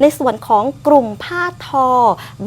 ในส่วนของกลุ่มผ้าทอ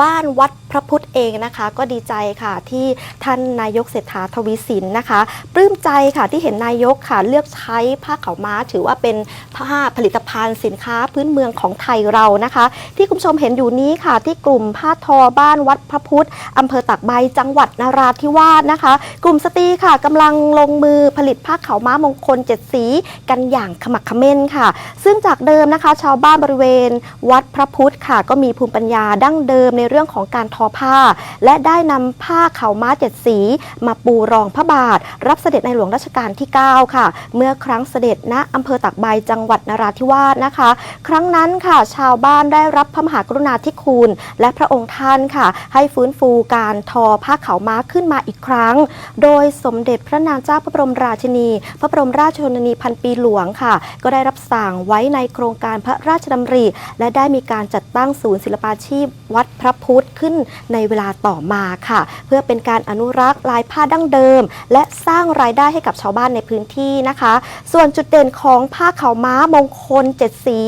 บ้านวัดพระพุทธเองนะคะก็ดีใจค่ะที่ท่านนายกเศรษฐาทวีสินนะคะปลื้มใจค่ะที่เห็นนายกค่ะเลือกใช้ผ้าขาวม้า ถือว่าเป็นผ้าผลิตภัณฑ์สินค้าพื้นเมืองของไทยเรานะคะ ที่คุณผู้ชมเห็นอยู่นี้ค่ะ ที่กลุ่มผ้าทอบ้านวัดพระพุทธอำเภอตากใบจังหวัดนราธิวาสนะคะ กลุ่มสตรีค่ะกำลังลงมือผลิตผ้าขาวม้ามงคลเจ็ดสีกันอย่างขมักขม้นค่ะ ซึ่งจากเดิมนะคะ ชาวบ้านบริเวณ วัดพระพุทธค่ะ ก็มีภูมิปัญญาดั้งเดิมในเรื่องของการทอผ้า และได้นำผ้าขาวม้าเจ็ดสี มาปูรองพระบาท รับเสด็จในหลวงรัชกาลที่ 9 ค่ะ เมื่อครั้งเสด็จณอำเภอตากใบจังหวัดนราธิวาสนะคะ ครั้งนั้นค่ะ ชาวบ้านได้รับพระมหากรุณาธิคุณ และพระองค์ท่านค่ะ ให้ฟื้นฟูการทอผ้าขาวม้าขึ้นมาอีกครั้ง โดยสมเด็จพระนางเจ้าพระบรมราชินี พระบรมราชชนนีพันปีหลวงค่ะ ก็ได้รับสั่งไว้ในโครงการพระราชดำริ และได้มีการจัดตั้งศูนย์ศิลปาชีพ วัดพระพุทธ ขึ้นในเวลาต่อมาค่ะ เพื่อเป็นการอนุรักษ์ลายผ้าดั้งเดิม และสร้างรายได้ให้กับชาวบ้านในพื้นที่นะคะ ส่วนจุดเด่นของผ้าขาวม้ามงคลเจ็ดสี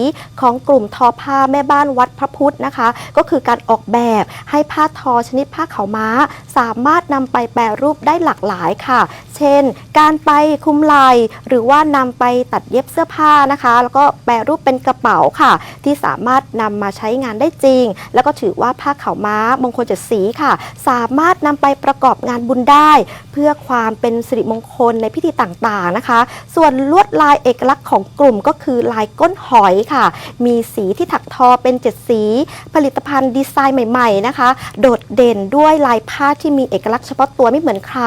ของกลุ่มทอผ้าแม่บ้านวัดพระพุทธนะคะ ก็คือการออกแบบให้ผ้าทอชนิดผ้าขาวม้า สามารถนำไปแปรรูปได้หลากหลายค่ะ เช่น การไปคุมไหลหรือว่านำไปตัดเย็บเสื้อผ้านะคะ แล้วก็แปรรูปเป็นกระเป๋าค่ะ ที่สามารถนำมาใช้งานได้จริง แล้วก็ถือว่าผ้าขาวม้ามงคลเจ็ดสีค่ะ สามารถนำไปประกอบงานบุญได้ เพื่อความเป็นสิริมงคลในพิธีต่างๆนะคะ ส่วนลวดลายเอกลักษณ์ของกลุ่มก็คือลายก้นหอยค่ะ มีสีที่ถักทอเป็นเจ็ดสี ผลิตภัณฑ์ดีไซน์ใหม่ ๆนะคะ โดดเด่นด้วยลายผ้าที่มีเอกลักษณ์เฉพาะตัวไม่เหมือนใคร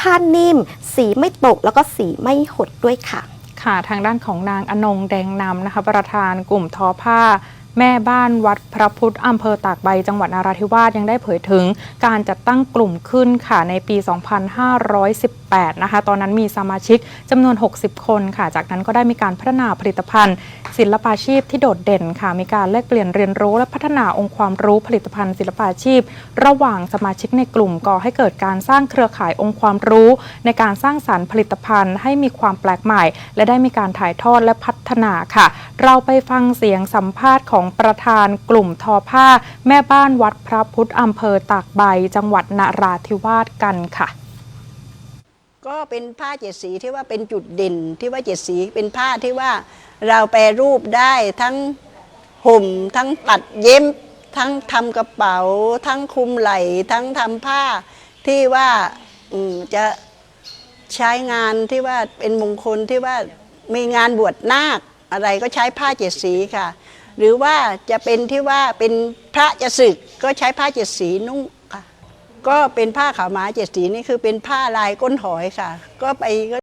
ผ้านิ่ม สีไม่ตกแล้วก็สีไม่หดด้วยค่ะค่ะทางด้านของนางอนงแดงนำนะคะ ประธานกลุ่มทอผ้า แม่บ้านวัดพระพุทธอำเภอตากใบจังหวัดนราธิวาสยังได้เผยถึงการจัดตั้งกลุ่มขึ้นค่ะในปี 2518 นะคะ ตอนนั้นมีสมาชิกจำนวน 60 คนค่ะ จากนั้นก็ได้มีการพัฒนาผลิตภัณฑ์ ศิลปาชีพที่โดดเด่นค่ะ มีการแลกเปลี่ยนเรียนรู้และพัฒนาองค์ความรู้ผลิตภัณฑ์ศิลปาชีพ ระหว่างสมาชิกในกลุ่มก่อให้เกิดการสร้างเครือข่ายองค์ความรู้ ในการสร้างสรรค์ผลิตภัณฑ์ ให้มีความแปลกใหม่ และได้มีการถ่ายทอดและพัฒนาค่ะ เราไปฟังเสียงสัมภาษณ์ของประธานกลุ่มทอผ้า แม่บ้านวัดพระพุทธอำเภอตากใบ จังหวัดนราธิวาสกันค่ะ ก็เป็นผ้าเจ็ดสีที่ว่าเป็นจุดเด่นที่ว่าเจ็ดสีเป็นผ้าที่ว่าเราแปรรูปได้ทั้งห่มทั้งตัดเย็บทั้งทำกระเป๋า ทั้งคลุมไหล่ทั้งทำผ้าที่ว่าจะใช้งานที่ว่าเป็นมงคลที่ว่ามีงานบวชนาคอะไรก็ใช้ผ้าเจ็ดสีค่ะ หรือว่าจะเป็นที่ว่าเป็นพระจะศึกก็ใช้ผ้าเจ็ดสีนุ่งค่ะ ก็เป็นผ้าขาวม้าเจ็ดสีนี่คือเป็นผ้าลายก้นหอยค่ะ ก็ไปก็